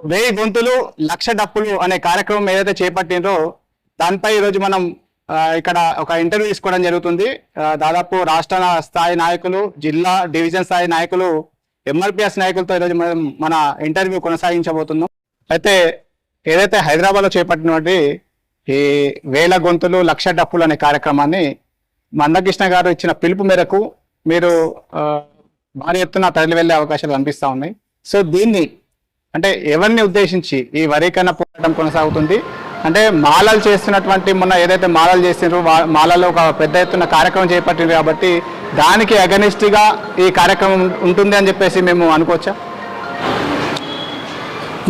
వెయ్యి గొంతులు లక్ష డప్పులు అనే కార్యక్రమం ఏదైతే చేపట్టిందో దానిపై ఈరోజు మనం ఇక్కడ ఒక ఇంటర్వ్యూ తీసుకోవడం జరుగుతుంది. దాదాపు రాష్ట్ర స్థాయి నాయకులు జిల్లా డివిజన్ స్థాయి నాయకులు ఎంఆర్పిఎస్ నాయకులతో ఈరోజు మనం మన ఇంటర్వ్యూ కొనసాగించబోతున్నాం. అయితే ఏదైతే హైదరాబాద్లో చేపట్టినటువంటి ఈ వేల గొంతులు లక్ష డప్పులు అనే కార్యక్రమాన్ని మందకృష్ణ గారు ఇచ్చిన పిలుపు మేరకు మీరు భారీ ఎత్తున తరలి వెళ్ళే అవకాశాలు కనిపిస్తా ఉన్నాయి. సో దీన్ని అంటే ఎవరిని ఉద్దేశించి ఈ వరీకరణ పోరాటం కొనసాగుతుంది? అంటే మాలలు చేస్తున్నటువంటి మొన్న ఏదైతే మాలలు చేసినారో మాలలో ఒక పెద్ద ఎత్తున కార్యక్రమం చేపట్టింది కాబట్టి దానికి అగనిస్ట్గా ఈ కార్యక్రమం ఉంటుంది అని చెప్పేసి మేము అనుకోవచ్చా?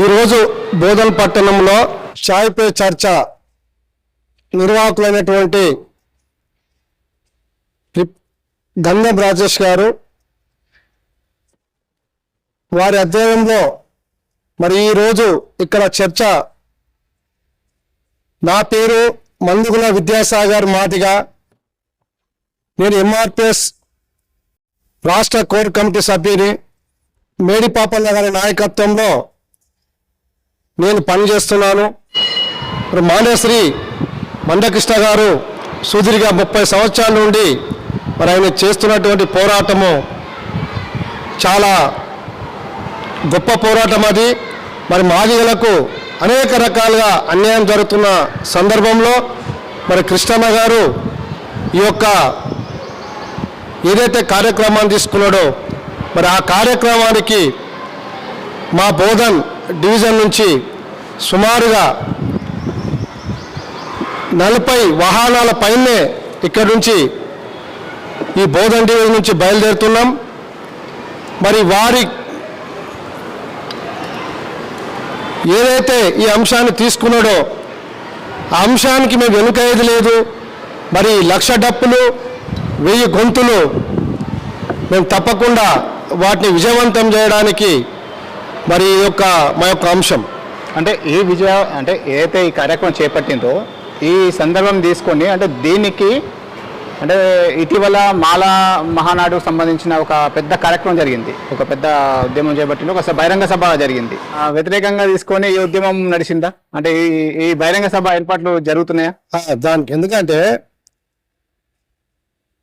ఈరోజు బోధన్ పట్టణంలో చాయ్ పే చర్చ నిర్వాహకులైనటువంటి రిప్- గంధం రాజేష్ గారు వారి అధ్యయనంలో మరి ఈరోజు ఇక్కడ చర్చ. నా పేరు మందుగుల విద్యాసాగర్ మాదిగా. నేను ఎంఆర్పిఎస్ రాష్ట్ర కోర్ కమిటీ సభ్యుని. మేడిపాపన్న గారి నాయకత్వంలో నేను పనిచేస్తున్నాను. మరి మానేశ్రీ మందకృష్ణ గారు సుదీర్ఘ ముప్పై సంవత్సరాల నుండి మరి ఆయన చేస్తున్నటువంటి పోరాటము చాలా గొప్ప పోరాటం అది. మరి మాదిగలకు అనేక రకాలుగా అన్యాయం జరుగుతున్న సందర్భంలో మరి కృష్ణమ్మ గారు ఈ యొక్క ఏదైతే కార్యక్రమాన్ని తీసుకున్నాడో మరి ఆ కార్యక్రమానికి మా బోధన్ డివిజన్ నుంచి సుమారుగా నలభై వాహనాల పైనే ఇక్కడి నుంచి ఈ బోధన్ డివిజన్ నుంచి బయలుదేరుతున్నాం. మరి వారి ఏదైతే ఈ అంశాన్ని తీసుకున్నాడో ఆ అంశానికి మేము వెనుకయ్యేది లేదు. మరి లక్ష డప్పులు వెయ్యి గొంతులు మేము తప్పకుండా వాటిని విజయవంతం చేయడానికి మరి ఈ యొక్క మా యొక్క అంశం. అంటే ఈ విజయ అంటే ఏదైతే ఈ కార్యక్రమం చేపట్టిందో ఈ సందర్భం తీసుకొని అంటే దీనికి అంటే ఇటీవల మాల మహానాడుకు సంబంధించిన ఒక పెద్ద కార్యక్రమం జరిగింది. ఒక పెద్ద ఉద్యమం చేపట్టింది. ఒక బహిరంగ సభ జరిగింది. ఆ, వ్యతిరేకంగా తీసుకొని ఈ ఉద్యమం నడిచిందా? అంటే ఈ బహిరంగ సభ ఏర్పాట్లు జరుగుతున్నాయా? దానికి ఎందుకంటే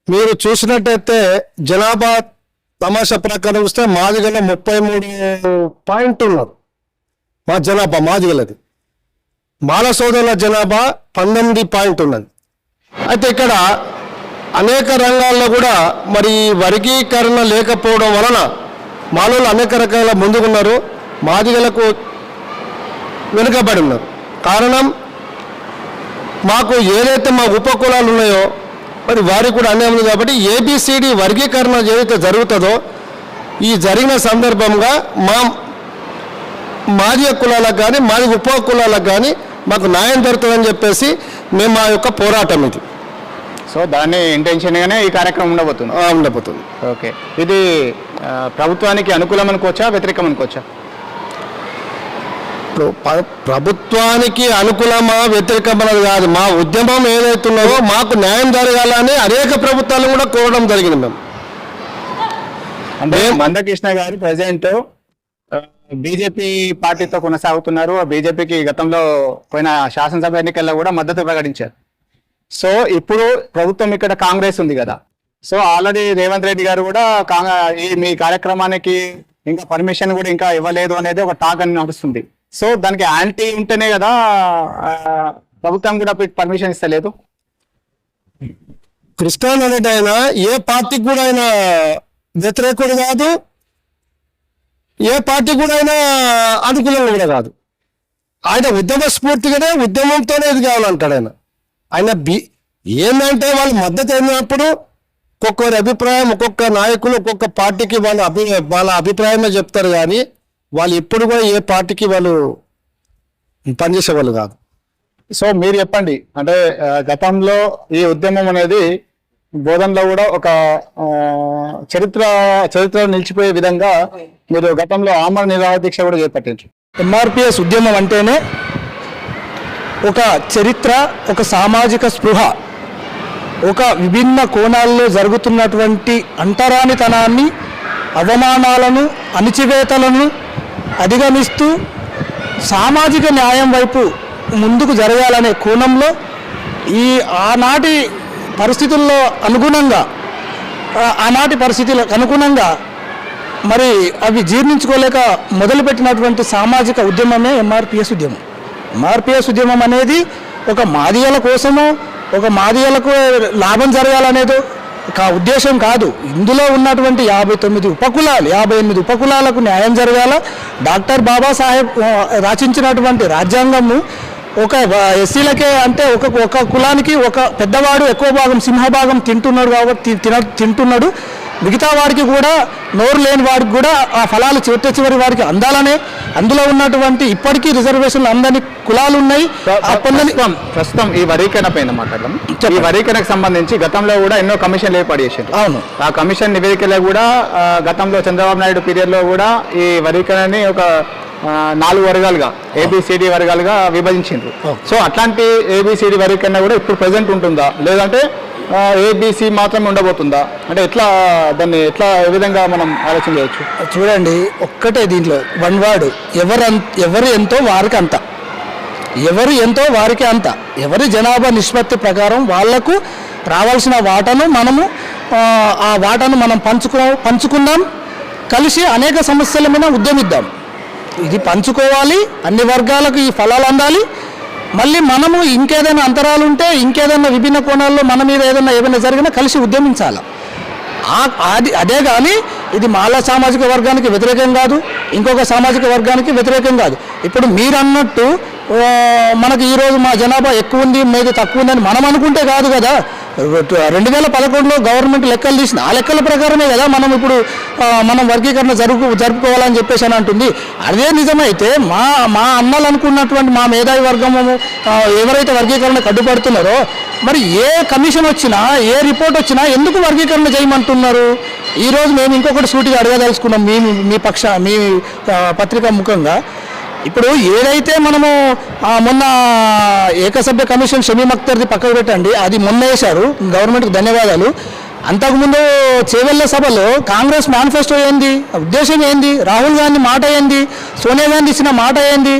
మీరు చూసినట్టయితే జనాభా తమాషా ప్రకారం చూస్తే మాదిగల ముప్పై మూడు పాయింట్ ఉన్నారు మా జనాభా మాదిగలది. మాల సోదరుల జనాభా పంతొమ్మిది పాయింట్ ఉన్నది. అయితే ఇక్కడ అనేక రంగాల్లో కూడా మరి వర్గీకరణ లేకపోవడం వలన మానవులు అనేక రకాల ముందుకున్నారు మాదిగలకు వెనుకబడి ఉన్నారు కారణం మాకు ఏదైతే మా ఉపకులాలు ఉన్నాయో మరి వారికి కూడా అన్యాయం ఉంది కాబట్టి ఏబిసిడి వర్గీకరణ ఏదైతే జరుగుతుందో ఈ జరిగిన సందర్భంగా మా మాదిగ కులాలకు కానీ మాది ఉప కులాలకు కానీ మాకు న్యాయం దొరుకుతుందని చెప్పేసి మేము మా యొక్క పోరాటం ఇది. సో దాన్ని ఇంటెన్షన్ గానే ఈ కార్యక్రమం ఉండబోతుంది. ఉండబోతుంది. ఓకే. ఇది ప్రభుత్వానికి అనుకూలం అనుకోవచ్చా వ్యతిరేకం అనుకోవచ్చా? ఇప్పుడు ప్రభుత్వానికి అనుకూలమా వ్యతిరేకమన్నది కాదు. మా ఉద్యమం ఏదైతున్నదో మాకు న్యాయం జరగాలని అనేక ప్రభుత్వాలను కూడా కోరడం జరిగింది మేము. అంటే మందకృష్ణ గారు ప్రజెంట్ బీజేపీ పార్టీతో కొనసాగుతున్నారు. బీజేపీకి గతంలో పోయిన శాసనసభ ఎన్నికల్లో కూడా మద్దతు ప్రకటించారు. సో ఇప్పుడు ప్రభుత్వం ఇక్కడ కాంగ్రెస్ ఉంది కదా. సో ఆల్రెడీ రేవంత్ రెడ్డి గారు కూడా కాంగ్రె ఈ మీ కార్యక్రమానికి ఇంకా పర్మిషన్ కూడా ఇంకా ఇవ్వలేదు అనేది ఒక టాక్ అని నడుస్తుంది. సో దానికి యాంటీ ఉంటేనే కదా ప్రభుత్వం కూడా పర్మిషన్ ఇస్తలేదు. కృష్ణన్ ఆయన ఏ పార్టీకి కూడా ఆయన వ్యతిరేకుడు కాదు. ఏ పార్టీ కూడా ఆయన అనుకూలంగా కూడా కాదు. ఆయన ఉద్యమ స్ఫూర్తిగానే ఉద్యమంతోనే ఇది కావాలంటాడు ఆయన. ఆయన బి ఏంటంటే వాళ్ళ మద్దతు అయినప్పుడు ఒక్కొక్కరి అభిప్రాయం ఒక్కొక్క నాయకులు ఒక్కొక్క పార్టీకి వాళ్ళ అభి వాళ్ళ అభిప్రాయమే చెప్తారు కానీ వాళ్ళు ఎప్పుడు కూడా ఏ పార్టీకి వాళ్ళు పనిచేసేవాళ్ళు కాదు. సో మీరు చెప్పండి. అంటే గతంలో ఈ ఉద్యమం అనేది బోధనలో కూడా ఒక చరిత్ర చరిత్రలో నిలిచిపోయే విధంగా మీరు గతంలో ఆమర నిరాహార దీక్ష కూడా చేపట్టించారు ఎంఆర్పిఎస్ ఉద్యమం అంటేనే ఒక చరిత్ర ఒక సామాజిక స్పృహ ఒక విభిన్న కోణాల్లో జరుగుతున్నటువంటి అంటరానితనాన్ని అవమానాలను అణిచివేతలను అధిగమిస్తూ సామాజిక న్యాయం వైపు ముందుకు జరగాలనే కోణంలో ఈ ఆనాటి పరిస్థితుల్లో అనుగుణంగా ఆనాటి పరిస్థితులకు అనుగుణంగా మరి అవి జీర్ణించుకోలేక మొదలుపెట్టినటువంటి సామాజిక ఉద్యమమే ఎంఆర్పిఎస్ ఉద్యమం. మార్పిఎస్ ఉద్యమం అనేది ఒక మాదిగల కోసము ఒక మాదిగలకు లాభం జరగాలనేది కా ఉద్దేశం కాదు. ఇందులో ఉన్నటువంటి యాభై తొమ్మిది ఉపకులాలు యాభై ఎనిమిది ఉపకులాలకు న్యాయం జరగాల డాక్టర్ బాబాసాహెబ్ రచించినటువంటి రాజ్యాంగము ఒక ఎస్సీలకే అంటే ఒక ఒక కులానికి ఒక పెద్దవాడు ఎక్కువ భాగం సింహభాగం తింటున్నాడు కాబట్టి తిన తింటున్నాడు. మిగతా వాడికి కూడా నోరు లేని వాడికి కూడా ఆ ఫలాలు చివరి చివరి వారికి అందాలనే. అందులో ఉన్నటువంటి ఇప్పటికీ రిజర్వేషన్లు అందని కులాలు ఉన్నాయి. ప్రస్తుతం ఈ వరీకరణ పైన మాట్లాడదాం ఈ వరీకరణకు సంబంధించి గతంలో కూడా ఎన్నో కమిషన్లు ఏర్పాటు చేసిండ్రు. అవును. ఆ కమిషన్ నివేదికలో కూడా గతంలో చంద్రబాబు నాయుడు పీరియడ్లో కూడా ఈ వరీకరణని ఒక నాలుగు వర్గాలుగా ఏబిసిడి వర్గాలుగా విభజించిండ్రు. సో అట్లాంటి ఏబిసిడి వరీకరణ కూడా ఇప్పుడు ప్రెసెంట్ ఉంటుందా? లేదంటే ఏబిసి మాత్రమే ఉండబోతుందా? అంటే ఎట్లా దాన్ని ఎట్లా ఏ విధంగా మనం ఆలోచన చేయొచ్చు? చూడండి ఒక్కటే దీంట్లో వన్ వర్డ్. ఎవరు ఎవరు ఎంతో వారికి అంత. ఎవరు ఎంతో వారికి అంత. ఎవరి జనాభా నిష్పత్తి ప్రకారం వాళ్ళకు రావాల్సిన వాటను మనము ఆ, వాటను వాటాను మనం పంచుకు పంచుకుందాం కలిసి అనేక సమస్యల మీద ఉద్యమిద్దాం. ఇది పంచుకోవాలి అన్ని వర్గాలకు ఈ ఫలాలు అందాలి. మళ్ళీ మనము ఇంకేదైనా అంతరాలు ఉంటే ఇంకేదైనా విభిన్న కోణాల్లో మన మీద ఏదైనా ఏమైనా జరిగినా కలిసి ఉద్యమించాలి. అది అదే కానీ ఇది మాల సామాజిక వర్గానికి వ్యతిరేకం కాదు ఇంకొక సామాజిక వర్గానికి వ్యతిరేకం కాదు. ఇప్పుడు మీరు అన్నట్టు మనకు ఈరోజు మా జనాభా ఎక్కువ ఉంది మీద తక్కువ ఉందని మనం అనుకుంటే కాదు కదా. రెండు వేల పదకొండులో గవర్నమెంట్ లెక్కలు తీసిన ఆ లెక్కల ప్రకారమే కదా మనం ఇప్పుడు మనం వర్గీకరణ జరుపు జరుపుకోవాలని చెప్పేసి అని అంటుంది. అదే నిజమైతే మా మా అన్నలు అనుకున్నటువంటి మా మేధావి వర్గము ఎవరైతే వర్గీకరణ కడ్డుపడుతున్నారో మరి ఏ కమిషన్ వచ్చినా ఏ రిపోర్ట్ వచ్చినా ఎందుకు వర్గీకరణ చేయమంటున్నారు? ఈరోజు మేము ఇంకొకటి సూటిగా అడగదలుచుకున్నాం మీ మీ పక్ష మీ పత్రికా పత్రిక ముఖంగా. ఇప్పుడు ఏదైతే మనము మొన్న ఏకసభ్య కమిషన్ షమీ అఖ్తర్ది పక్కకు పెట్టండి అది మొన్న వేశారు గవర్నమెంట్కి ధన్యవాదాలు. అంతకుముందు చేవెళ్ళ సభలో కాంగ్రెస్ మేనిఫెస్టో ఏంది ఉద్దేశం ఏంది రాహుల్ గాంధీ మాట ఏంది సోనియా గాంధీ ఇచ్చిన మాట ఏంది?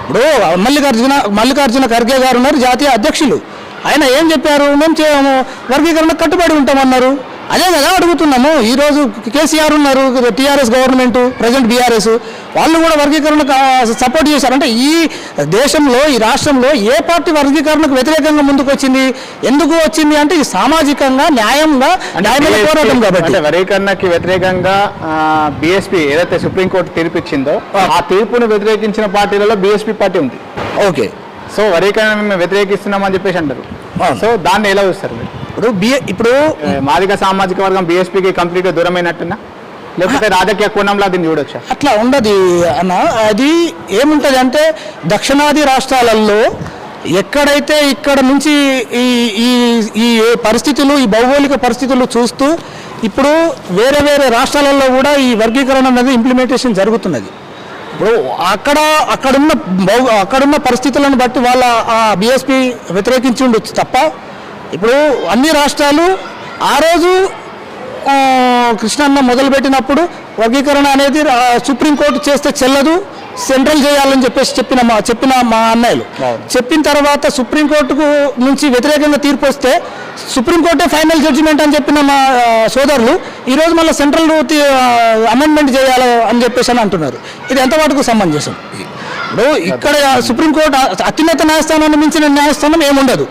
ఇప్పుడు మల్లికార్జున మల్లికార్జున ఖర్గే గారు ఉన్నారు జాతీయ అధ్యక్షులు. ఆయన ఏం చెప్పారు? మేము చేయము వర్గీకరణ కట్టుబడి ఉంటామన్నారు. అదే కదా అడుగుతున్నాము. ఈరోజు కేసీఆర్ ఉన్నారు టీఆర్ఎస్ గవర్నమెంట్ ప్రజెంట్ బీఆర్ఎస్. వాళ్ళు కూడా వర్గీకరణ సపోర్ట్ చేశారు. అంటే ఈ దేశంలో ఈ రాష్ట్రంలో ఏ పార్టీ వర్గీకరణకు వ్యతిరేకంగా ముందుకు వచ్చింది ఎందుకు వచ్చింది అంటే ఇది సామాజికంగా న్యాయంగా న్యాయమైన పోరాటం కాబట్టి. అంటే వరీకరణకి వ్యతిరేకంగా బిఎస్పీ ఏదైతే సుప్రీంకోర్టు తీర్పు ఇచ్చిందో ఆ తీర్పును వ్యతిరేకించిన పార్టీలలో బిఎస్పీ పార్టీ ఉంది. ఓకే. సో వరీకరణ మేము వ్యతిరేకిస్తున్నామని చెప్పేసి అంటారు. సో దాన్ని ఎలా చూస్తారు మీరు? ఇప్పుడు బిఏ ఇప్పుడు ఏ, మాదిగ సామాజిక వర్గం బీఎస్పీకి కంప్లీట్గా దూరమైనట్టున్నా? లేకపోతే రాజకీయ కోణంలో దీన్ని చూడొచ్చా? అట్లా ఉండదు అన్న. అది ఏముంటుంది అంటే దక్షిణాది రాష్ట్రాలలో ఎక్కడైతే ఇక్కడ నుంచి ఈ ఈ ఈ పరిస్థితులు ఈ భౌగోళిక పరిస్థితులు చూస్తూ ఇప్పుడు వేరే వేరే రాష్ట్రాలలో కూడా ఈ వర్గీకరణ అనేది ఇంప్లిమెంటేషన్ జరుగుతున్నది. ఇప్పుడు అక్కడ అక్కడున్న భౌ అక్కడున్న పరిస్థితులను బట్టి వాళ్ళ ఆ బీఎస్పీ వ్యతిరేకించి ఉండొచ్చు తప్ప ఇప్పుడు అన్ని రాష్ట్రాలు ఆ రోజు కృష్ణన్న మొదలుపెట్టినప్పుడు వర్గీకరణ అనేది సుప్రీంకోర్టు చేస్తే చెల్లదు సెంట్రల్ చేయాలని చెప్పేసి చెప్పిన మా చెప్పిన మా అన్నయ్యలు. చెప్పిన తర్వాత సుప్రీంకోర్టుకు నుంచి వ్యతిరేకంగా తీర్పు వస్తే సుప్రీంకోర్టే ఫైనల్ జడ్జిమెంట్ అని చెప్పిన మా సోదరులు ఈరోజు మళ్ళీ సెంట్రల్ అమెండ్మెంట్ చేయాలి అని చెప్పేసి అని అంటున్నారు. ఇది ఎంతవరకు సమంజసం ఇప్పుడు ఇక్కడ సుప్రీంకోర్టు అత్యున్నత న్యాయస్థానాన్ని మించిన న్యాయస్థానం ఏముండదు.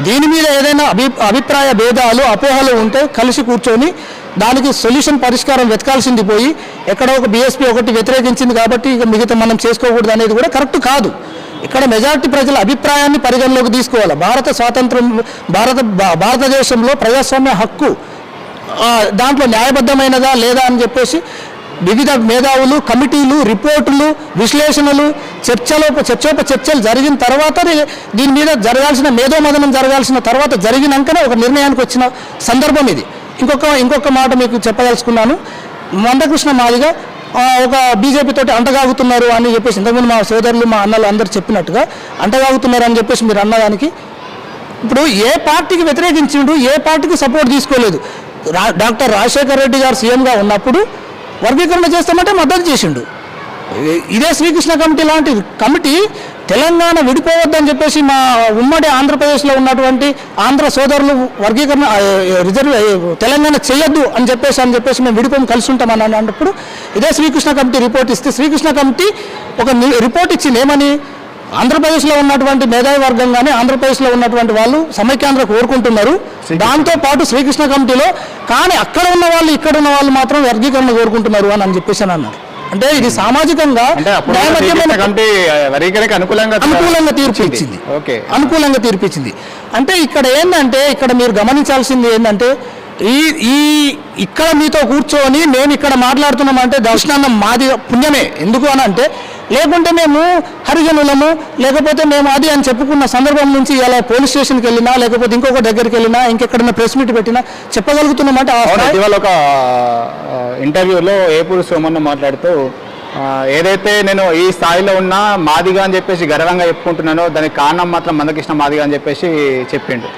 దీని మీద ఏదైనా అభి అభిప్రాయ భేదాలు అపోహలు ఉంటే కలిసి కూర్చొని దానికి సొల్యూషన్ పరిష్కారం వెతకాల్సింది పోయి ఎక్కడో ఒక బీఎస్పీ ఒకటి వ్యతిరేకించింది కాబట్టి ఇక మిగతా మనం చేసుకోకూడదు అనేది కూడా కరెక్ట్ కాదు. ఇక్కడ మెజారిటీ ప్రజల అభిప్రాయాన్ని పరిగణలోకి తీసుకోవాలి. భారత స్వాతంత్రం భారత భా- భారతదేశంలో ప్రజాస్వామ్య హక్కు దాంట్లో న్యాయబద్ధమైనదా లేదా అని చెప్పేసి వివిధ మేధావులు కమిటీలు రిపోర్టులు విశ్లేషణలు చర్చలో చర్చోప చర్చలు జరిగిన తర్వాత దీని మీద జరగాల్సిన మేధోమదనం జరగాల్సిన తర్వాత జరిగినాకనే ఒక నిర్ణయానికి వచ్చిన సందర్భం ఇది. ఇంకొక ఇంకొక మాట మీకు చెప్పదలుచుకున్నాను. మందకృష్ణ మాదిగ ఒక బీజేపీ తోటి అంటగాగుతున్నారు అని చెప్పేసి ఇంతకుముందు మా సోదరులు మా అన్నలు అందరు చెప్పినట్టుగా అంటగాగుతున్నారు అని చెప్పేసి మీరు అన్నదానికి ఇప్పుడు ఏ పార్టీకి వ్యతిరేకించిండు ఏ పార్టీకి సపోర్ట్ తీసుకోలేదు. రా డాక్టర్ రాజశేఖర రెడ్డి గారు సీఎంగా ఉన్నప్పుడు వర్గీకరణ చేస్తామంటే మద్దతు చేసిండు. ఇదే శ్రీకృష్ణ కమిటీ లాంటి కమిటీ తెలంగాణ విడిపోవద్దని చెప్పేసి మా ఉమ్మడి ఆంధ్రప్రదేశ్లో ఉన్నటువంటి ఆంధ్ర సోదరులు వర్గీకరణ రిజర్వ్ తెలంగాణ చేయొద్దు అని చెప్పేసి అని చెప్పేసి మేము విడిపోయి కలిసి ఉంటామని అన్నప్పుడు ఇదే శ్రీకృష్ణ కమిటీ రిపోర్ట్ ఇస్తే శ్రీకృష్ణ కమిటీ ఒక రిపోర్ట్ ఇచ్చింది. ఏమని? ఆంధ్రప్రదేశ్లో ఉన్నటువంటి మేధావి వర్గం కానీ ఆంధ్రప్రదేశ్లో ఉన్నటువంటి వాళ్ళు సమైక్యాంధ్ర కోరుకుంటున్నారు. దాంతో పాటు శ్రీకృష్ణ కమిటీలో కానీ అక్కడ ఉన్న వాళ్ళు ఇక్కడ ఉన్న వాళ్ళు మాత్రం వర్గీకరణ కోరుకుంటున్నారు అని అని చెప్పేసి అని అన్నారు. అంటే ఇది సామాజికంగా అనుకూలంగా అనుకూలంగా తీర్పు ఇచ్చింది ఓకే. అనుకూలంగా తీర్పు ఇచ్చింది అంటే ఇక్కడ ఏంటంటే ఇక్కడ మీరు గమనించాల్సింది ఏంటంటే ఈ ఈ ఇక్కడ మీతో కూర్చొని నేను ఇక్కడ మాట్లాడుతున్నామంటే దర్శనాన్నం మాది పుణ్యమే. ఎందుకు అని అంటే లేకుంటే మేము హరిజనులము లేకపోతే మేము అది అని చెప్పుకున్న సందర్భం నుంచి ఇలా పోలీస్ స్టేషన్కి వెళ్ళినా లేకపోతే ఇంకొక దగ్గరికి వెళ్ళినా ఇంకెక్కడైనా ప్రెస్ మీట్ పెట్టినా చెప్పగలుగుతున్నామంటే ఇటీవల ఒక ఇంటర్వ్యూలో ఏపూరు సోమన్న మాట్లాడుతూ ఏదైతే నేను ఈ స్థాయిలో ఉన్నా మాదిగా అని చెప్పేసి గర్వంగా చెప్పుకుంటున్నానో దానికి కారణం మాత్రం మందకృష్ణ మాదిగా అని చెప్పేసి చెప్పిండు.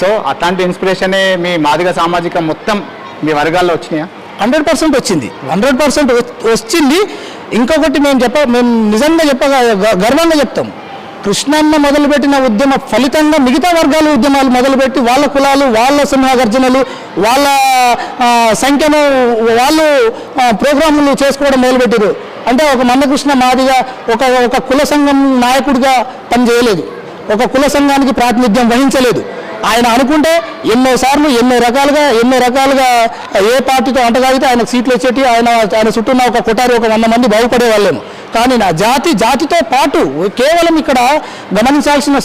సో అట్లాంటి ఇన్స్పిరేషనే మీ మాదిగ సామాజిక మొత్తం మీ వర్గాల్లో వచ్చినాయా? హండ్రెడ్ పర్సెంట్ వచ్చింది. హండ్రెడ్ పర్సెంట్ వచ్చింది. ఇంకొకటి మేము చెప్ప మేము నిజంగా చెప్పగా గ- గర్వంగా చెప్తాం. కృష్ణన్న మొదలుపెట్టిన ఉద్యమ ఫలితంగా మిగతా వర్గాల ఉద్యమాలు మొదలుపెట్టి వాళ్ళ కులాలు వాళ్ళ సింహగర్జనలు వాళ్ళ సంఖ్యను వాళ్ళు ప్రోగ్రాములు చేసుకోవడం మొదలుపెట్టారు అంటే ఒక మందకృష్ణ మాదిగా ఒక ఒక కుల సంఘం నాయకుడిగా పనిచేయలేదు. ఒక కుల సంఘానికి ప్రాతినిధ్యం వహించలేదు. ఆయన అనుకుంటే ఎన్నో సార్లు ఎన్నో రకాలుగా ఎన్నో రకాలుగా ఏ పార్టీతో అంటగాగితే ఆయన సీట్లు వచ్చేటి ఆయన ఆయన చుట్టూ ఉన్న ఒక కుటారి ఒక వంద మంది బాగుపడే వాళ్ళేమో కానీ నా జాతి జాతితో పాటు కేవలం ఇక్కడ గమనించాల్సిన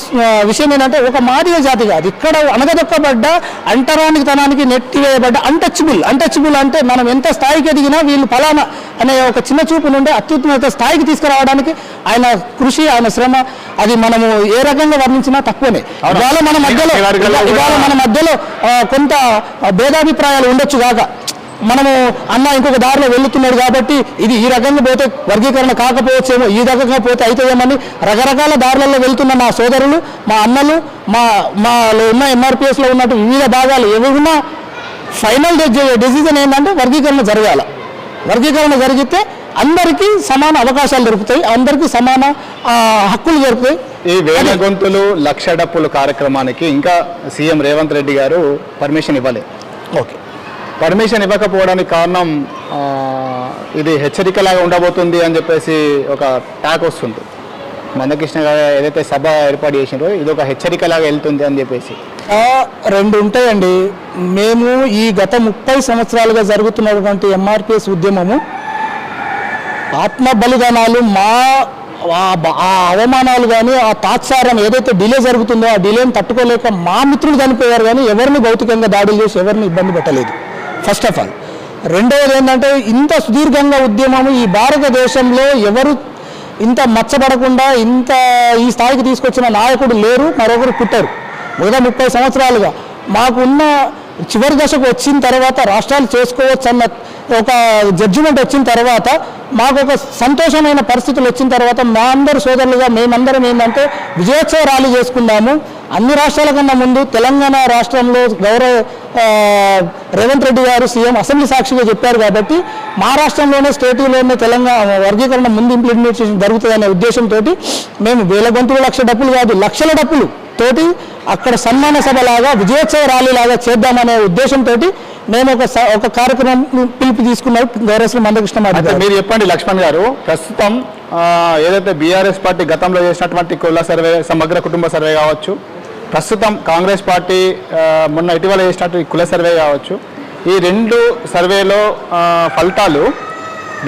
విషయం ఏంటంటే ఒక మాదిగ జాతి కాదు. ఇక్కడ అనగదొక్కబడ్డ అంటరానితనానికి నెట్టివేయబడ్డ అన్టచబుల్ అన్టచబుల్ అంటే మనం ఎంత స్థాయికి ఎదిగినా వీళ్ళు ఫలానా అనే ఒక చిన్న చూపు నుండి అత్యున్నత స్థాయికి తీసుకురావడానికి ఆయన కృషి ఆయన శ్రమ అది మనము ఏ రకంగా వర్ణించినా తక్కువనే. ఇవాళ మన మధ్యలో ఇవాళ మన మధ్యలో కొంత భేదాభిప్రాయాలు ఉండొచ్చు కాక. మనము అన్న ఇంకొక దారిలో వెళ్తున్నాడు కాబట్టి ఇది ఈ రకంగా పోతే వర్గీకరణ కాకపోవచ్చేమో ఈ రకంగా పోతే అవుతుందేమని రకరకాల దారులలో వెళ్తున్న మా సోదరులు మా అన్నలు మా మాలో ఉన్న ఎంఆర్పిఎస్లో ఉన్నట్టు వివిధ భాగాలు ఏమైనా ఫైనల్ డెసిజన్ ఏంటంటే వర్గీకరణ జరగాల. వర్గీకరణ జరిగితే అందరికీ సమాన అవకాశాలు దొరుకుతాయి అందరికీ సమాన హక్కులు దొరుకుతాయి. ఈ వేల గొంతులు లక్ష డప్పులు కార్యక్రమానికి ఇంకా సీఎం రేవంత్ రెడ్డి గారు పర్మిషన్ ఇవ్వలేదు ఓకే. పర్మిషన్ ఇవ్వకపోవడానికి కారణం ఇది హెచ్చరికలాగా ఉండబోతుంది అని చెప్పేసి ఒక టాక్ వస్తుంది. మందకృష్ణ గారు ఏదైతే సభ ఏర్పాటు చేసినారో ఇది ఒక హెచ్చరికలాగా వెళ్తుంది అని చెప్పేసి. రెండు ఉంటాయండి. మేము ఈ గత ముప్పై సంవత్సరాలుగా జరుగుతున్నటువంటి ఎంఆర్పిఎస్ ఉద్యమము ఆత్మ బలిదానాలు మా ఆ అవమానాలు కానీ ఆ తాత్సారం ఏదైతే డిలే జరుగుతుందో ఆ డిలేని తట్టుకోలేక మా మిత్రులు చనిపోయారు కానీ ఎవరిని భౌతికంగా దాడులు చేసి ఎవరిని ఇబ్బంది పెట్టలేదు. ఫస్ట్ ఆఫ్ ఆల్ రెండవది ఏంటంటే ఇంత సుదీర్ఘంగా ఉద్యమం ఈ భారతదేశంలో ఎవరు ఇంత మచ్చబడకుండా ఇంత ఈ స్థాయికి తీసుకొచ్చిన నాయకుడు లేరు మరొకరు పుట్టారు. మిగతా ముప్పై సంవత్సరాలుగా మాకున్న చివరి దశకు వచ్చిన తర్వాత రాష్ట్రాలు చేసుకోవచ్చు అన్న ఒక జడ్జిమెంట్ వచ్చిన తర్వాత మాకు ఒక సంతోషమైన పరిస్థితులు వచ్చిన తర్వాత మా అందరు సోదరులుగా మేమందరం ఏంటంటే విజయోత్సవ ర్యాలీ చేసుకుందాము అన్ని రాష్ట్రాల కన్నా ముందు తెలంగాణ రాష్ట్రంలో గౌరవ రేవంత్ రెడ్డి గారు సీఎం అసెంబ్లీ సాక్షిగా చెప్పారు కాబట్టి మా రాష్ట్రంలోనే స్టేటులోనే తెలంగాణ వర్గీకరణ ముందు ఇంప్లిమెంటేషన్ జరుగుతుందనే ఉద్దేశంతో మేము వేల గొంతులు లక్ష డప్పులు కాదు లక్షల డప్పులు తోటి అక్కడ సన్మాన సభ లాగా విజయోత్సవ ర్యాలీ లాగా చేద్దామనే ఉద్దేశంతో మేము ఒక ఒక కార్యక్రమం పిలుపు తీసుకున్నారు గౌరవ మందకృష్ణ. మీరు చెప్పండి లక్ష్మణ్ గారు ప్రస్తుతం ఏదైతే బీఆర్ఎస్ పార్టీ గతంలో చేసినటువంటి కుల సర్వే సమగ్ర కుటుంబ సర్వే కావచ్చు ప్రస్తుతం కాంగ్రెస్ పార్టీ మొన్న ఇటీవల చేసినట్టు కుల సర్వే కావచ్చు. ఈ రెండు సర్వేలో ఫలితాలు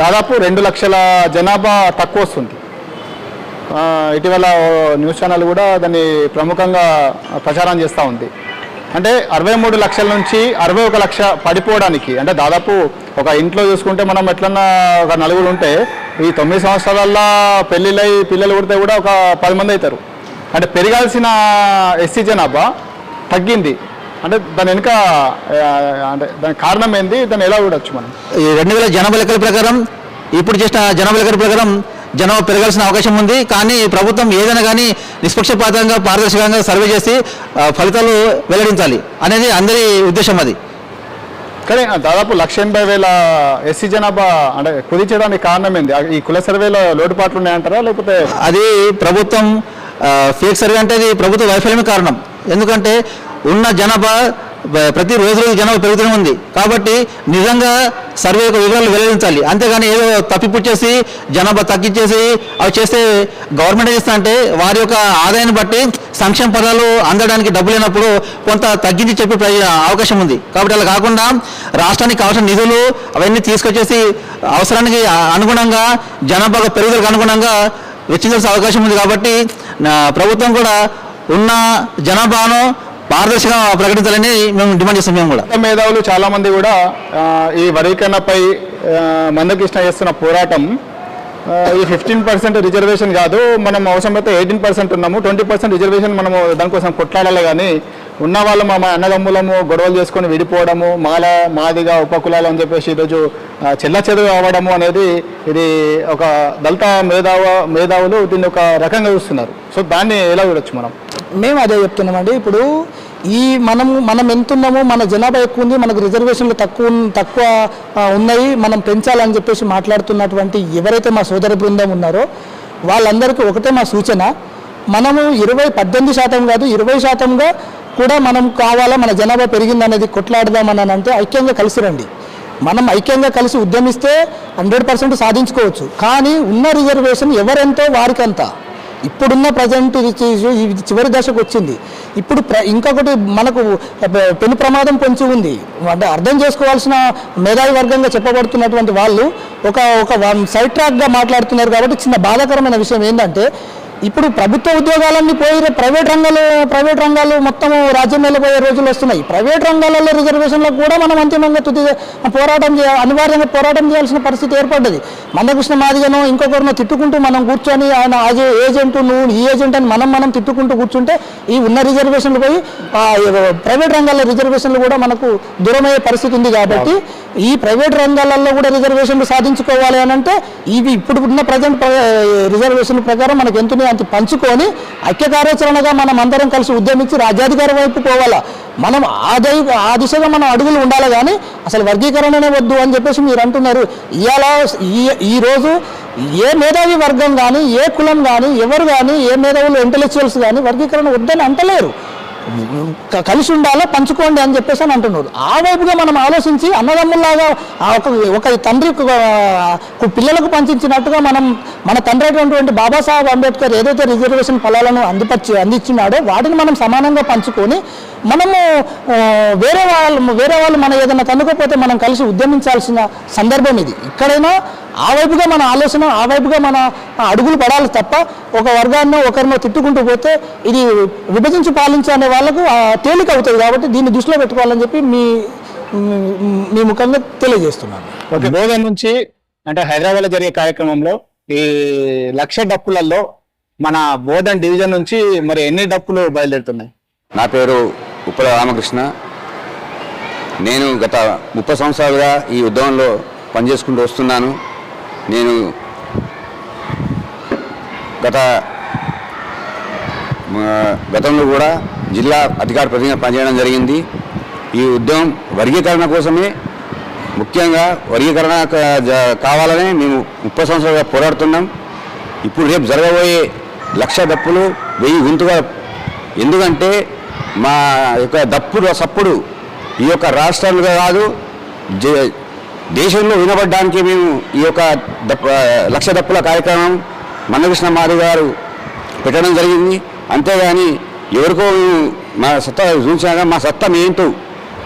దాదాపు రెండు లక్షల జనాభా తక్కువ వస్తుంది. ఇటీవల న్యూస్ ఛానల్ కూడా దాన్ని ప్రముఖంగా ప్రచారం చేస్తూ ఉంది. అంటే అరవై మూడు లక్షల నుంచి అరవై ఒక లక్ష పడిపోవడానికి అంటే దాదాపు ఒక ఇంట్లో చూసుకుంటే మనం ఎట్లన్నా ఒక నలుగురు ఉంటే ఈ తొమ్మిది సంవత్సరాలల్లో పెళ్ళిళ్ళై పిల్లలు పుడితే కూడా ఒక పది మంది అవుతారు. అంటే పెరగాల్సిన ఎస్సీ జనాభా తగ్గింది. అంటే దాని వెనుక అంటే దాని కారణం ఏంది? దాన్ని ఎలా చూడొచ్చు మనం? ఈ రెండు వేల జనాభా లెక్కల ప్రకారం ఇప్పుడు చేసిన జనాభా లెక్కల ప్రకారం జనాభా పెరగాల్సిన అవకాశం ఉంది. కానీ ప్రభుత్వం ఏదైనా కానీ నిష్పక్షపాతంగా పారదర్శకంగా సర్వే చేసి ఫలితాలు వెల్లడించాలి అనేది అందరి ఉద్దేశం అది. కానీ దాదాపు లక్ష ఎనభై వేల ఎస్సీ జనాభా అంటే కుదించడానికి కారణం ఏంది? ఈ కుల సర్వేలో లోటుపాట్లు ఉన్నాయంటారా? లేకపోతే అది ప్రభుత్వం ఫేక్ సర్వే అంటే అది ప్రభుత్వ వైఫల్యమే కారణం. ఎందుకంటే ఉన్న జనాభా ప్రతి రోజు రోజు జనాభా పెరుగుతూనే ఉంది. కాబట్టి నిజంగా సర్వే యొక్క వివరాలు వెల్లడించాలి. అంతేగాని ఏదో తప్పిపుచ్చేసి జనాభా తగ్గించేసి అవి చేస్తే గవర్నమెంట్ చేస్తా అంటే వారి యొక్క ఆదాయాన్ని బట్టి సంక్షేమ పదాలు అందడానికి డబ్బు లేనప్పుడు కొంత తగ్గించి చెప్పే అవకాశం ఉంది. కాబట్టి అలా కాకుండా రాష్ట్రానికి కావాల్సిన నిధులు అవన్నీ తీసుకొచ్చేసి అవసరానికి అనుగుణంగా జనాభా పెరుగుదలకు అనుగుణంగా వెచ్చించాల్సిన అవకాశం ఉంది కాబట్టి నా ప్రభుత్వం కూడా ఉన్న జనాభాను పారదర్శకంగా ప్రకటించాలని మేము డిమాండ్ చేస్తాం మేము కూడా. మేధావులు చాలామంది కూడా ఈ వరీకరణపై మందకృష్ణ చేస్తున్న పోరాటం ఈ ఫిఫ్టీన్ పర్సెంట్ రిజర్వేషన్ కాదు మనం అవసరమైతే ఎయిటీన్ పర్సెంట్ ఉన్నాము ట్వంటీ పర్సెంట్ రిజర్వేషన్ మనము దానికోసం కొట్లాడాలి కానీ ఉన్న వాళ్ళు మా మా అన్నదమ్ములము గొడవలు చేసుకొని విడిపోవడము మాల మాదిగా ఉపకులాలు అని చెప్పేసి ఈరోజు చెల్ల చెరువు అవ్వడము అనేది ఇది ఒక దళిత మేధావ మేధావులు దీన్ని ఒక రకంగా చూస్తున్నారు. సో దాన్ని ఎలా చూడొచ్చు మనం? మేము అదే చెప్తున్నామండి. ఇప్పుడు ఈ మనం మనం ఎంతున్నామో మన జనాభా ఎక్కువ ఉంది మనకు రిజర్వేషన్లు తక్కువ తక్కువ ఉన్నాయి మనం పెంచాలని చెప్పేసి మాట్లాడుతున్నటువంటి ఎవరైతే మా సోదర బృందం ఉన్నారో వాళ్ళందరికీ ఒకటే మా సూచన. మనము ఇరవై పద్దెనిమిది శాతం కాదు ఇరవై శాతంగా కూడా మనం కావాలా? మన జనాభా పెరిగింది అనేది కొట్లాడదామని అంటే ఐక్యంగా కలిసి రండి. మనం ఐక్యంగా కలిసి ఉద్యమిస్తే హండ్రెడ్ పర్సెంట్ సాధించుకోవచ్చు. కానీ ఉన్న రిజర్వేషన్ ఎవరెంతో వారికంతా. ఇప్పుడున్న ప్రజెంట్ ఇది ఇది చివరి దశకు వచ్చింది. ఇప్పుడు ప్ర ఇంకొకటి మనకు పెను ప్రమాదం పొంచి ఉంది. అంటే అర్థం చేసుకోవాల్సిన మేధావి వర్గంగా చెప్పబడుతున్నటువంటి వాళ్ళు ఒక ఒక వన్ సైడ్ ట్రాక్గా మాట్లాడుతున్నారు కాబట్టి చిన్న బాధాకరమైన విషయం ఏంటంటే ఇప్పుడు ప్రభుత్వ ఉద్యోగాలన్నీ పోయి ప్రైవేట్ రంగాలు ప్రైవేట్ రంగాలు మొత్తం రాజ్యం వెళ్ళిపోయే రోజులు వస్తున్నాయి. ప్రైవేట్ రంగాలలో రిజర్వేషన్లకు కూడా మనం అంతిమంగా తుది పోరాటం చేయ అనివార్యంగా పోరాటం చేయాల్సిన పరిస్థితి ఏర్పడ్డది. మందకృష్ణ మాదిగను ఇంకొకరినో తిట్టుకుంటూ మనం కూర్చొని ఆయన అది ఏజెంట్ నువ్వు ఈ ఏజెంట్ అని మనం మనం తిట్టుకుంటూ కూర్చుంటే ఈ ఉన్న రిజర్వేషన్లు పోయి ప్రైవేట్ రంగాల్లో రిజర్వేషన్లు కూడా మనకు దూరమయ్యే పరిస్థితి ఉంది కాబట్టి ఈ ప్రైవేట్ రంగాలలో కూడా రిజర్వేషన్లు సాధించుకోవాలి అని అంటే ఇవి ఇప్పుడు ఉన్న ప్రజెంట్ రిజర్వేషన్ ప్రకారం మనకు ఎంతనే అంత పంచుకొని ఐక్య కార్యాచరణగా మనం అందరం కలిసి ఉద్యమించి రాజ్యాధికారి వైపు పోవాలా? మనం ఆ దై ఆ దిశగా మనం అడుగులు ఉండాలి కానీ అసలు వర్గీకరణనే వద్దు అని చెప్పేసి మీరు అంటున్నారు. ఇవాళ ఈ ఈ రోజు ఏ మేధావి వర్గం కానీ ఏ కులం కానీ ఎవరు కానీ ఏ మేధావులు ఇంటలెక్చువల్స్ కానీ వర్గీకరణ వద్దని అంటలేరు. కలిసి ఉండాలా పంచుకోండి అని చెప్పేసి అని అంటున్నారు. ఆ వైపుగా మనం ఆలోచించి అన్నదమ్ముల్లాగా ఒక ఒక తండ్రి పిల్లలకు పంచించినట్టుగా మనం మన తండ్రి అయినటువంటి బాబాసాహెబ్ అంబేద్కర్ ఏదైతే రిజర్వేషన్ ఫలాలను అందిపచ్చి అందించినాడో వాటిని మనం సమానంగా పంచుకొని మనము వేరే వాళ్ళు వేరే వాళ్ళు మన ఏదైనా కనుకపోతే మనం కలిసి ఉద్యమించాల్సిన సందర్భం ఇది. ఇక్కడైనా ఆ వైపుగా మన ఆలోచన ఆ వైపుగా మన అడుగులు పడాలి తప్ప ఒక వర్గాన్నో ఒకరినో తిట్టుకుంటూ పోతే ఇది విభజించి పాలించే అనే వాళ్ళకు ఆ, తేలిక అవుతుంది కాబట్టి దీన్ని దృష్టిలో పెట్టుకోవాలని చెప్పి మీ మీ- ముఖంగా తెలియజేస్తున్నాను. బోధన్ నుంచి అంటే హైదరాబాద్లో జరిగే కార్యక్రమంలో ఈ లక్ష డప్పులలో మన బోధన్ డివిజన్ నుంచి మరి ఎన్ని డప్పులు బయలుదేరుతున్నాయి? నా పేరు ఉప్పల రామకృష్ణ. నేను గత ముప్పై సంవత్సరాలుగా ఈ ఉద్యమంలో పనిచేసుకుంటూ వస్తున్నాను. నేను గత గతంలో కూడా జిల్లా అధికార ప్రతినిధిగా పనిచేయడం జరిగింది. ఈ ఉద్యమం వర్గీకరణ కోసమే. ముఖ్యంగా వర్గీకరణ కావాలనే మేము ముప్పై సంవత్సరాలుగా పోరాడుతున్నాం. ఇప్పుడు రేపు జరగబోయే లక్ష దప్పులు వెయ్యి గుంతుగా ఎందుకంటే మా యొక్క దప్పుడు సప్పుడు ఈ యొక్క రాష్ట్రాలుగా కాదు జ- దేశంలో వినబడడానికి మేము ఈ యొక్క దప్ప లక్ష దప్పుల కార్యక్రమం మన్నకృష్ణ మారి గారు పెట్టడం జరిగింది. అంతేగాని ఎవరికో మా సత్తా చూసాక మా సత్తం ఏంటో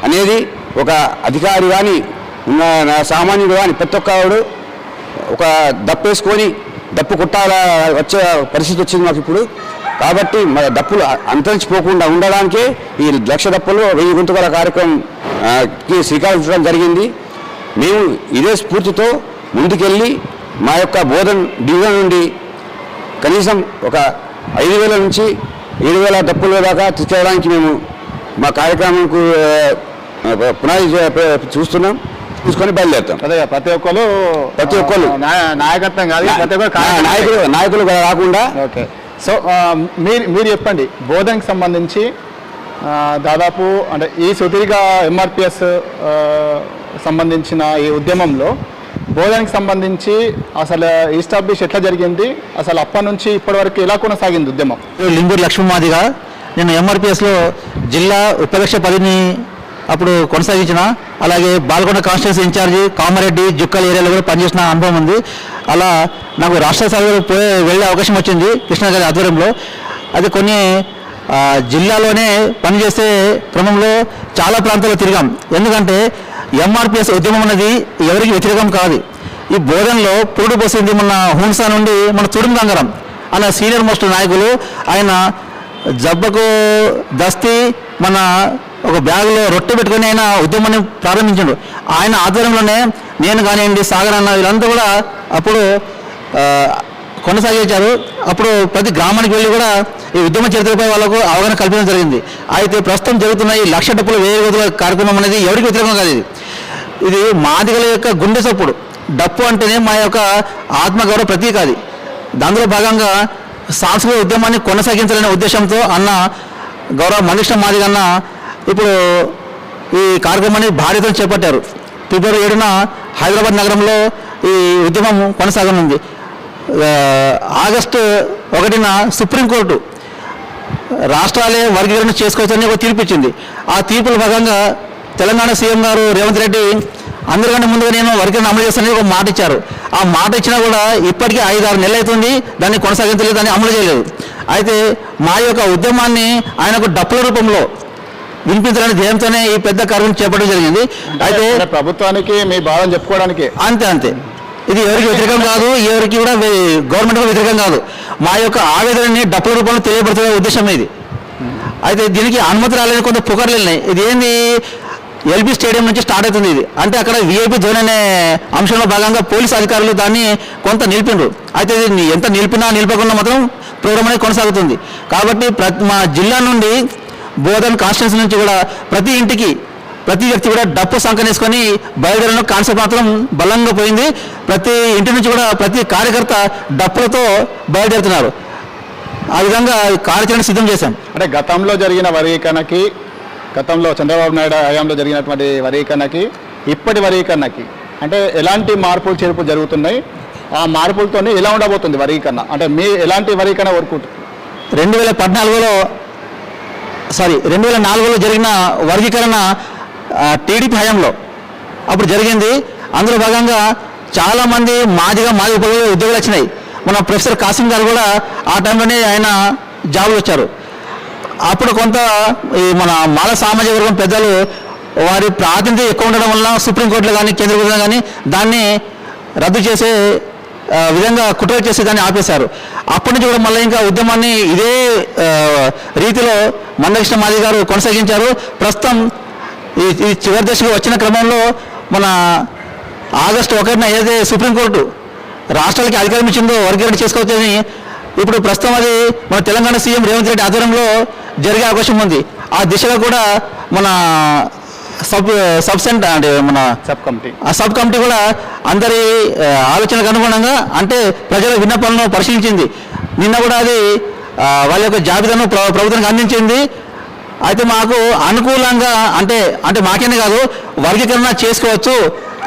అనేది ఒక అధికారి కానీ ఉన్న సామాన్యుడు కానీ ప్రతి ఒక్కడు ఒక దప్పేసుకొని దప్పు కుట్టాల వచ్చే పరిస్థితి వచ్చింది మాకు ఇప్పుడు. కాబట్టి మన దప్పులు అంతరించిపోకుండా ఉండడానికే ఈ లక్ష దప్పులు వెయ్యి గుంతుకల కార్యక్రమం కి శ్రీకారం చుట్టడం జరిగింది. మేము ఇదే స్ఫూర్తితో ముందుకెళ్ళి మా యొక్క బోధన్ డివిజన్ నుండి కనీసం ఒక ఐదు వేల నుంచి ఏడు వేల డప్పుల దాకా తీసుకెళ్ళడానికి మేము మా కార్యక్రమంకు పునాది చూస్తున్నాం చూసుకొని బయలుదేరుతాం అదే ప్రతి ఒక్కరు ప్రతి ఒక్కరు. నాయకత్వం కాదు ప్రతి ఒక్కరు. నాయకులు నాయకులు కాకుండా ఓకే సో మీరు మీరు చెప్పండి బోధనకి సంబంధించి దాదాపు అంటే ఈ సుదీర్ఘ ఎంఆర్పిఎస్ సంబంధించిన ఈ ఉద్యమంలో బోధనకి సంబంధించి అసలు ఈస్టాబ్లిష్ ఎట్లా జరిగింది? అసలు అప్పటి నుంచి ఇప్పటి వరకు ఎలా కొనసాగింది ఉద్యమం? లింగూరు లక్ష్మీమాదిగా నేను ఎంఆర్పిఎస్లో జిల్లా ఉపపక్ష పదిని అప్పుడు కొనసాగించిన అలాగే బాల్కొండ కాన్స్టిట్యూన్సీ ఇన్ఛార్జి కామారెడ్డి జుక్కల్ ఏరియాలో కూడా పనిచేసిన అనుభవం ఉంది. అలా నాకు రాష్ట్ర స్థాయిలో పోయే వెళ్ళే అవకాశం వచ్చింది కృష్ణాగారి ఆధ్వర్యంలో. అది కొన్ని జిల్లాలోనే పనిచేసే క్రమంలో చాలా ప్రాంతాల్లో తిరిగాం. ఎందుకంటే ఎంఆర్పిఎస్ ఉద్యమం అనేది ఎవరికి వ్యతిరేకం కాదు. ఈ బోధనలో పురుడు పోసింది మన హున్సా నుండి మన తుడుం గంగరం అన్న సీనియర్ మోస్ట్ నాయకులు ఆయన జబ్బకు దస్తి మన ఒక బ్యాగులో రొట్టె పెట్టుకొని ఆయన ఉద్యమాన్ని ప్రారంభించాడు. ఆయన ఆధ్వర్యంలోనే నేను కానివ్వండి సాగర్ అన్న వీళ్ళంతా కూడా అప్పుడు కొనసాగించారు. అప్పుడు ప్రతి గ్రామానికి వెళ్ళి కూడా ఈ ఉద్యమ చరిత్రపై వాళ్ళకు అవగాహన కల్పించడం జరిగింది. అయితే ప్రస్తుతం జరుగుతున్న ఈ లక్ష డబ్బులు వేయ కార్యక్రమం అనేది ఎవరికి వ్యతిరేకం కాదు ఇది. ఇది మాదిగల యొక్క గుండె సప్పుడు డప్పు అంటేనే మా యొక్క ఆత్మగౌరవ ప్రతీక అది. దానిలో భాగంగా సాంస్కృతిక ఉద్యమాన్ని కొనసాగించాలనే ఉద్దేశంతో అన్న గౌరవ మనిష మాదిగ అన్న ఇప్పుడు ఈ కార్యక్రమాన్ని భారీతో చేపట్టారు. ఫిబ్రవరి ఏడున హైదరాబాద్ నగరంలో ఈ ఉద్యమం కొనసాగనుంది. ఆగస్టు ఒకటిన సుప్రీంకోర్టు రాష్ట్రాలే వర్గీకరణ చేసుకోవచ్చని ఒక తీర్పు ఇచ్చింది ఆ తీర్పుల భాగంగా తెలంగాణ సీఎం గారు రేవంత్ రెడ్డి అందరికంటే ముందుగా నేను వర్గీకరణ అమలు చేస్తానని ఒక మాట ఇచ్చారు. ఆ మాట ఇచ్చినా కూడా ఇప్పటికీ ఐదు ఆరు నెలలు అవుతుంది. దాన్ని కొనసాగించలేదు దాన్ని అమలు చేయలేదు. అయితే మా యొక్క ఉద్యమాన్ని ఆయనకు డప్పుల రూపంలో వినిపించాలని ధ్యేయంతోనే ఈ పెద్ద కార్యక్రమం చేపట్టడం జరిగింది. అయితే ప్రభుత్వానికి మీ భావం చెప్పుకోవడానికి? అంతే అంతే. ఇది ఎవరికి వ్యతిరేకం కాదు ఎవరికి కూడా గవర్నమెంట్ వ్యతిరేకం కాదు. మా యొక్క ఆవేదనని డప్పుల రూపంలో తెలియబడుతున్న ఉద్దేశం ఇది. అయితే దీనికి అనుమతి రాలేని కొంత పుకార్లు వెళ్ళినాయి. ఇది ఏంది? ఎల్బీ స్టేడియం నుంచి స్టార్ట్ అవుతుంది ఇది. అంటే అక్కడ విఐపి జోన్ అనే అంశంలో భాగంగా పోలీస్ అధికారులు దాన్ని కొంత నిలిపిండ్రు అయితే ఇది ఎంత నిలిపినా నిలిపకుండా మాత్రం ప్రోగ్రామ్ అనేది కొనసాగుతుంది. కాబట్టి ప్రతి మా జిల్లా నుండి బోధన్ కాన్స్టిట్యూన్సీ నుంచి కూడా ప్రతి ఇంటికి ప్రతి వ్యక్తి కూడా డప్పు సంకనేసుకొని బయలుదేరిన కాన్సెప్ట్ మాత్రం బలంగా పోయింది. ప్రతి ఇంటి నుంచి కూడా ప్రతి కార్యకర్త డప్పులతో బయలుదేరుతున్నారు. ఆ విధంగా కార్యాచరణ సిద్ధం చేశాం. అంటే గతంలో జరిగిన వర్గీకరణకి గతంలో చంద్రబాబు నాయుడు హయాంలో జరిగినటువంటి వర్గీకరణకి ఇప్పటి వర్గీకరణకి అంటే ఎలాంటి మార్పులు చేర్పులు జరుగుతున్నాయి? ఆ మార్పులతోనే ఎలా ఉండబోతుంది వర్గీకరణ అంటే మీ ఎలాంటి వర్గీకరణ కోరుకుంటారు రెండు వేల పద్నాలుగులో సారీ రెండు వేల నాలుగులో జరిగిన వర్గీకరణ టీడీపీ హయాంలో అప్పుడు జరిగింది. అందులో భాగంగా చాలామంది మాదిగా మాది ఉపయోగ ఉద్యోగాలు వచ్చినాయి. మన ప్రొఫెసర్ కాసిం గారు కూడా ఆ టైంలోనే ఆయన జాబులు వచ్చారు. అప్పుడు కొంత ఈ మన మాల సామాజిక వర్గం పెద్దలు వారి ప్రాతినిధ్యం ఎక్కువ ఉండడం వల్ల సుప్రీంకోర్టులో కానీ కేంద్ర ప్రభుత్వం కానీ దాన్ని రద్దు చేసే విధంగా కుట్ర చేసి దాన్ని ఆపేశారు. అప్పటి నుంచి కూడా మళ్ళీ ఇంకా ఉద్యమాన్ని ఇదే రీతిలో మందకృష్ణ మాది గారు కొనసాగించారు. ప్రస్తుతం ఈ ఈ చివరి దశకు వచ్చిన క్రమంలో మన ఆగస్టు ఒకటిన ఏదైతే సుప్రీంకోర్టు రాష్ట్రాలకి అధికారం ఇచ్చిందో వర్గీకరణ చేసుకోవచ్చని ఇప్పుడు ప్రస్తుతం అది మన తెలంగాణ సీఎం రేవంత్ రెడ్డి ఆధ్వర్యంలో జరిగే అవకాశం ఉంది. ఆ దిశగా కూడా మన సబ్ సబ్ సెంటర్ అంటే మన సబ్ కమిటీ. ఆ సబ్ కమిటీ కూడా అందరి ఆలోచనకు అనుగుణంగా అంటే ప్రజల విన్నపాలను పరిశీలించింది. నిన్న కూడా అది వాళ్ళ యొక్క జాబితాను ప్ర- ప్రభుత్వానికి అందించింది. అయితే మాకు అనుకూలంగా అంటే అంటే మాకేనే కాదు వర్గీకరణ చేసుకోవచ్చు.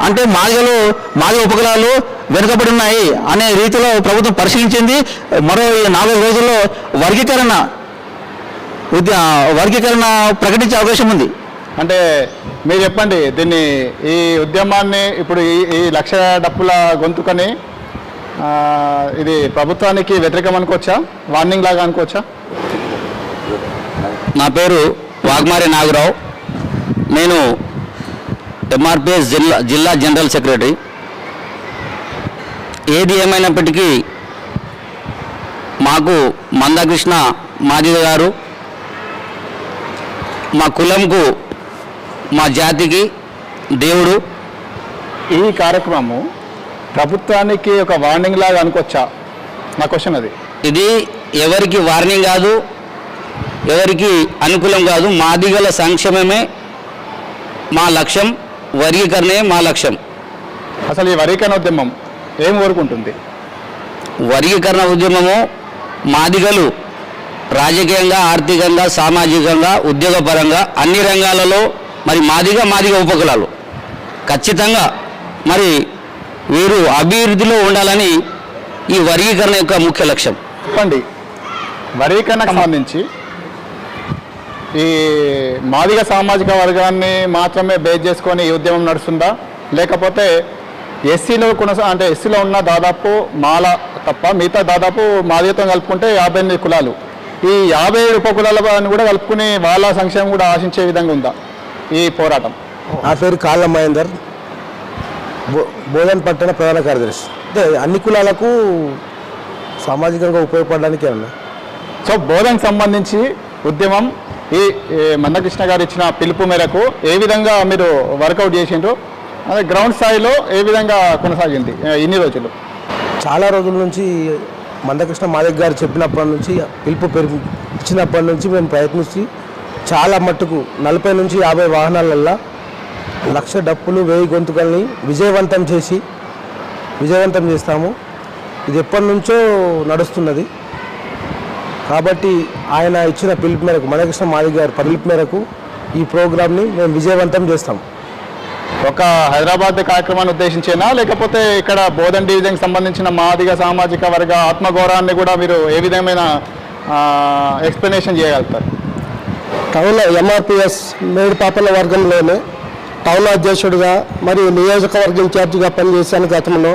అంటే మాదిగలు మాదిగ ఉపకులాలు వెనుకబడి ఉన్నాయి అనే రీతిలో ప్రభుత్వం పరిశీలించింది. మరో ఈ నాలుగు రోజుల్లో వర్గీకరణ ఉద్య వర్గీకరణ ప్రకటించే అవకాశం ఉంది. అంటే మీరు చెప్పండి దీన్ని ఈ ఉద్యమాన్ని ఇప్పుడు ఈ ఈ లక్ష డప్పుల గొంతుకని ఇది ప్రభుత్వానికి వ్యతిరేకం అనుకోవచ్చా? వార్నింగ్ లాగా అనుకోవచ్చా? నా పేరు వాగ్మారి నాగరావు. నేను ఎంఆర్పిఎస్ జిల్లా జిల్లా జనరల్ సెక్రటరీ. ఏది ఏమైనప్పటికీ మాకు మందకృష్ణ మాదిగ గారు మా కులంకు మా జాతికి దేవుడు. ఈ కార్యక్రమము ప్రభుత్వానికి ఒక వార్నింగ్ లాగా అనుకోవచ్చా నా క్వశ్చన్ అది. ఇది ఎవరికి వార్నింగ్ కాదు ఎవరికి అనుకూలం కాదు మాదిగల సంక్షేమమే మా లక్ష్యం వర్గీకరణే మా లక్ష్యం. అసలు ఈ వరీకరణ ఉద్యమం ఏం కోరుకుంటుంది వర్గీకరణ ఉద్యమము మాదిగలు రాజకీయంగా ఆర్థికంగా సామాజికంగా ఉద్యోగపరంగా అన్ని రంగాలలో మరి మాదిగా మాదిగా ఉపకులాలు. ఖచ్చితంగా మరి వీరు అభివృద్ధిలో ఉండాలని ఈ వర్గీకరణ యొక్క ముఖ్య లక్ష్యం. చెప్పండి. వరీకరణకు సంబంధించి ఈ మాదిగ సామాజిక వర్గాన్ని మాత్రమే బేస్ చేసుకొని ఈ ఉద్యమం నడుస్తుందా? లేకపోతే ఎస్సీలో కొనసా అంటే ఎస్సీలో ఉన్న దాదాపు మాల తప్ప మిగతా దాదాపు మాదిగతో కలుపుకుంటే యాభై ఎనిమిది కులాలు. ఈ యాభై ఏడు ఉపకులాలను కూడా కలుపుకుని వాళ్ళ సంక్షేమం కూడా ఆశించే విధంగా ఉందా ఈ పోరాటం? నా పేరు కాళ్ళ మహేందర్. బోధన్ పట్టణ ప్రధాన కార్యదర్శి. అంటే అన్ని కులాలకు సామాజికంగా ఉపయోగపడడానికే సో బోధనకు సంబంధించి ఉద్యమం ఈ మందకృష్ణ గారు ఇచ్చిన పిలుపు మేరకు ఏ విధంగా మీరు వర్కౌట్ చేసిండ్రు? అదే గ్రౌండ్ స్థాయిలో ఏ విధంగా కొనసాగింది? ఇన్ని రోజులు. చాలా రోజుల నుంచి మందకృష్ణ మాదిక్ గారు చెప్పినప్పటి నుంచి పిలుపు పెరుగు ఇచ్చినప్పటి నుంచి మేము ప్రయత్నించి చాలా మట్టుకు నలభై నుంచి యాభై వాహనాలల్లో లక్ష డప్పులు వేయి గొంతుకల్ని విజయవంతం చేసి విజయవంతం చేస్తాము. ఇది ఎప్పటి నుంచో నడుస్తున్నది. కాబట్టి ఆయన ఇచ్చిన పిలుపు మేరకు మందకృష్ణ మాదిక్ గారి పిలుపు మేరకు ఈ ప్రోగ్రామ్ని మేము విజయవంతం చేస్తాం. ఒక హైదరాబాద్ కార్యక్రమాన్ని ఉద్దేశించేనా? లేకపోతే ఇక్కడ బోధన్ డివిజన్కి సంబంధించిన మాదిగ సామాజిక వర్గ ఆత్మగౌరవాన్ని కూడా మీరు ఏ విధమైన ఎక్స్ప్లెనేషన్ చేయగలుగుతారు? టౌన్ ఎంఆర్పిఎస్ మేడిపాపల వర్గంలోనే టౌన్ అధ్యక్షుడిగా మరియు నియోజకవర్గ ఇన్ఛార్జిగా పనిచేశాను గతంలో.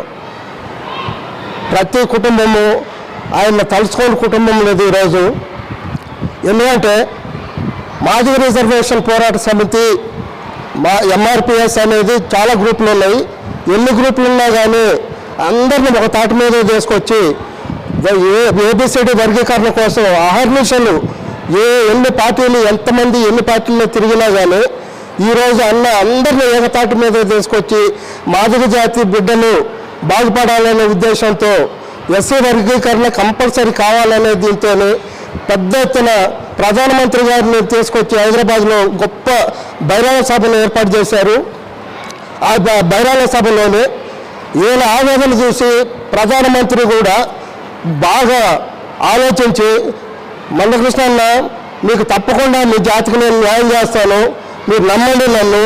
ప్రతి కుటుంబము ఆయన తలుచుకోని కుటుంబం లేదు ఈరోజు. ఎందుకంటే మాదిగ రిజర్వేషన్ పోరాట సమితి మా ఎంఆర్పిఎస్ అనేది చాలా గ్రూపులు ఉన్నాయి. ఎన్ని గ్రూపులు ఉన్నా కానీ అందరిని ఒక తాటి మీద తీసుకొచ్చి ఏబిసిడి వర్గీకరణ కోసం అహర్నిశలు ఏ ఎన్ని పార్టీలు ఎంతమంది ఎన్ని పార్టీల్లో తిరిగినా కానీ ఈరోజు అన్న అందరిని ఏకతాటి మీద తీసుకొచ్చి మాదిగ జాతి బిడ్డలు బాగుపడాలనే ఉద్దేశంతో ఎస్సీ వర్గీకరణ కంపల్సరీ కావాలనే దీంతో పెద్ద ఎత్తున ప్రధానమంత్రి గారిని తీసుకొచ్చి హైదరాబాద్లో గొప్ప బహిరంగ సభను ఏర్పాటు చేశారు. ఆ బ- బహిరంగ సభలోనే ఈయన ఆవేదన చూసి ప్రధానమంత్రి కూడా బాగా ఆలోచించి మందకృష్ణన్న మీకు తప్పకుండా మీ జాతికి నేను న్యాయం చేస్తాను మీరు నమ్మండి నన్ను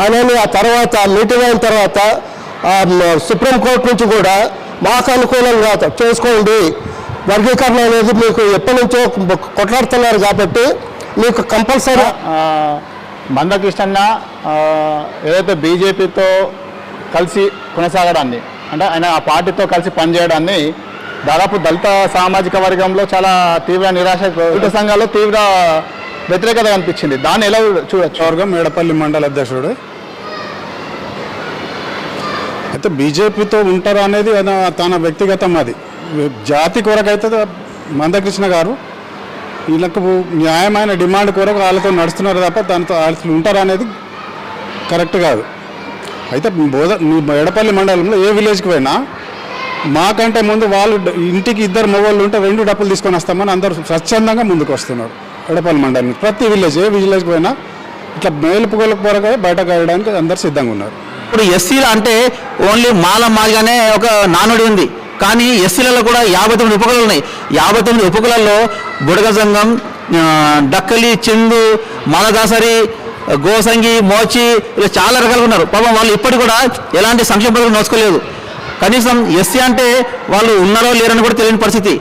అని ఆ తర్వాత మీటింగ్ అయిన తర్వాత సుప్రీంకోర్టు నుంచి కూడా మాకు అనుకూలంగా చేసుకోండి. వర్గీకరణ అనేది మీకు ఎప్పటి నుంచో కొట్లాడుతున్నారు కాబట్టి మీకు కంపల్సరీ మందకృష్ణన్న ఏదైతే బీజేపీతో కలిసి కొనసాగడాన్ని అంటే ఆయన ఆ పార్టీతో కలిసి పనిచేయడాన్ని దాదాపు దళిత సామాజిక వర్గంలో చాలా తీవ్ర నిరాశ దళిత సంఘాల్లో తీవ్ర వ్యతిరేకత కనిపించింది. దాన్ని ఎలా చూడొచ్చు? వర్గం మేడపల్లి మండల అధ్యక్షుడు. అయితే బీజేపీతో ఉంటారు అనేది తన వ్యక్తిగతం అది. జాతి కొరకైతే మందకృష్ణ గారు వీళ్ళకు న్యాయమైన డిమాండ్ కొరకు వాళ్ళతో నడుస్తున్నారు తప్ప దానితో వాళ్ళు ఉంటారా అనేది కరెక్ట్ కాదు. అయితే బోధ ఎడపల్లి మండలంలో ఏ విలేజ్కి పోయినా మాకంటే ముందు వాళ్ళు ఇంటికి ఇద్దరు మొగోళ్ళు ఉంటే రెండు డబ్బులు తీసుకొని వస్తామని అందరూ స్వచ్ఛందంగా ముందుకు వస్తున్నారు ఎడపల్లి మండలం. ప్రతి విలేజ్ ఏ విలేజ్కి పోయినా ఇట్లా మేలుపుగోలకు కొరకు బయటకు వెళ్ళడానికి అందరు సిద్ధంగా ఉన్నారు. ఇప్పుడు ఎస్సీలు అంటే ఓన్లీ మాల మాదిగానే ఒక నానుడి ఉంది. కానీ ఎస్సీలలో కూడా యాభై తొమ్మిది ఉపకులాలు ఉన్నాయి. యాభై తొమ్మిది ఉపకులాల్లో బుడగ సంఘం డక్కలి చిందు మాలదాసరి గోసంగి మోచి ఇలా చాలా రకాలుగా ఉన్నారు. పాపం వాళ్ళు ఇప్పటికి కూడా ఎలాంటి సంక్షేమ పథకాలు నోచుకోలేదు కనీసం ఎస్సీ అంటే వాళ్ళు ఉన్నారో లేరని కూడా తెలియని పరిస్థితి.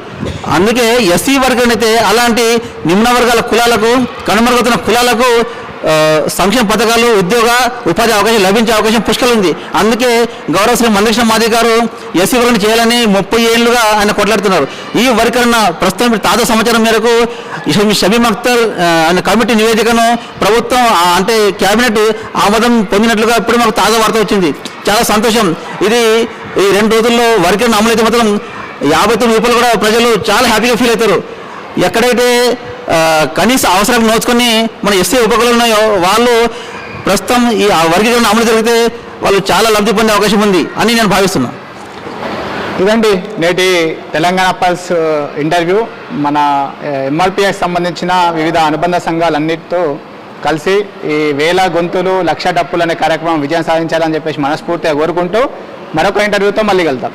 అందుకే ఎస్సీ వర్గం అయితే అలాంటి నిమ్న వర్గాల కులాలకు కనుమరుగుతున్న కులాలకు సంక్షేమ పథకాలు ఉద్యోగ ఉపాధి అవకాశం లభించే అవకాశం పుష్కలు ఉంది అందుకే గౌరవ శ్రీ మందకృష్ణ మాది గారు ఎస్సీ వర్గం చేయాలని ముప్పై ఏళ్ళుగా ఆయన కొట్లాడుతున్నారు. ఈ వర్గీకరణ ప్రస్తుతం తాజా సమాచారం మేరకు షమీ- షమీమ్ అఖ్తర్ ఆయన కమిటీ నివేదికను ప్రభుత్వం అంటే కేబినెట్ ఆమోదం పొందినట్లుగా ఇప్పుడు మాకు తాజా వార్త వచ్చింది. చాలా సంతోషం. ఇది ఈ రెండు రోజుల్లో వర్గీకరణ అమలైతే మాత్రం యాభై తొమ్మిది రూపాయలు కూడా ప్రజలు చాలా హ్యాపీగా ఫీల్ అవుతారు. ఎక్కడైతే కనీస అవసరాలు నోచుకొని మన ఎస్సీ ఉపకులు ఉన్నాయో వాళ్ళు ప్రస్తుతం ఈ ఆ వర్గీకరణ అమలు జరిగితే వాళ్ళు చాలా లబ్ధి పొందే అవకాశం ఉంది అని నేను భావిస్తున్నాను ఇదండి నేటి తెలంగాణ పల్స్ ఇంటర్వ్యూ. మన ఎంఆర్పిఎస్ సంబంధించిన వివిధ అనుబంధ సంఘాలన్నిటితో కలిసి ఈ వేల గొంతులు లక్ష డప్పులు అనే కార్యక్రమం విజయం సాధించాలని చెప్పేసి మనస్ఫూర్తిగా కోరుకుంటూ మరొక ఇంటర్వ్యూతో మళ్ళీ కలుద్దాం.